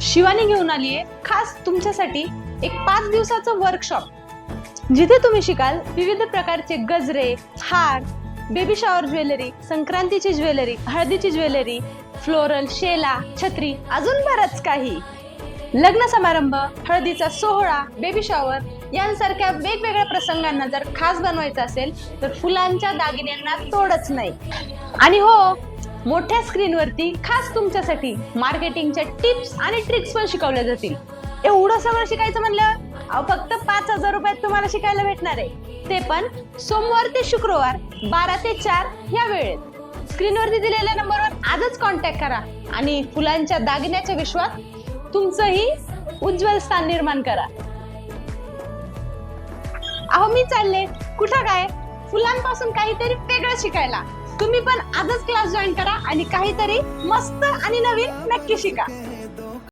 शिवानी घेऊन आली आहे खास तुमच्यासाठी एक पाच दिवसाचं वर्कशॉप जिथे तुम्ही शिकाल विविध प्रकारचे गजरे हार बेबी शॉवर ज्वेलरी संक्रांतीची ज्वेलरी हळदीची ज्वेलरी फ्लोरल शेला छत्री अजून बरंच काही. लग्न समारंभ हळदीचा सोहळा बेबी शॉवर यांसारख्या वेगवेगळ्या प्रसंगांना जर खास बनवायचं असेल तर फुलांच्या दागिन्यांना तोडच नाही. आणि हो मोठ्या स्क्रीनवरती खास तुमच्यासाठी मार्केटिंगच्या टिप्स आणि ट्रिक्स पण शिकवल्या जातील. एवढं सगळं शिकायचं म्हणलं फक्त पाच हजार रुपयात तुम्हाला शिकायला भेटणार आहे. ते पण सोमवार ते शुक्रवार बारा ते चार या वेळेत. स्क्रीनवरती दिलेल्या नंबरवर आजच कॉन्टॅक्ट करा आणि फुलांच्या दागिन्याच्या विश्वात तुमचंही उज्ज्वल स्थान निर्माण करा. अहो मी चालले. कुठं काय? फुलांपासून काहीतरी वेगळं शिकायला. तुम्ही पण आजच क्लास जॉईन करा आणि काहीतरी मस्त आणि नवीन नक्की शिका.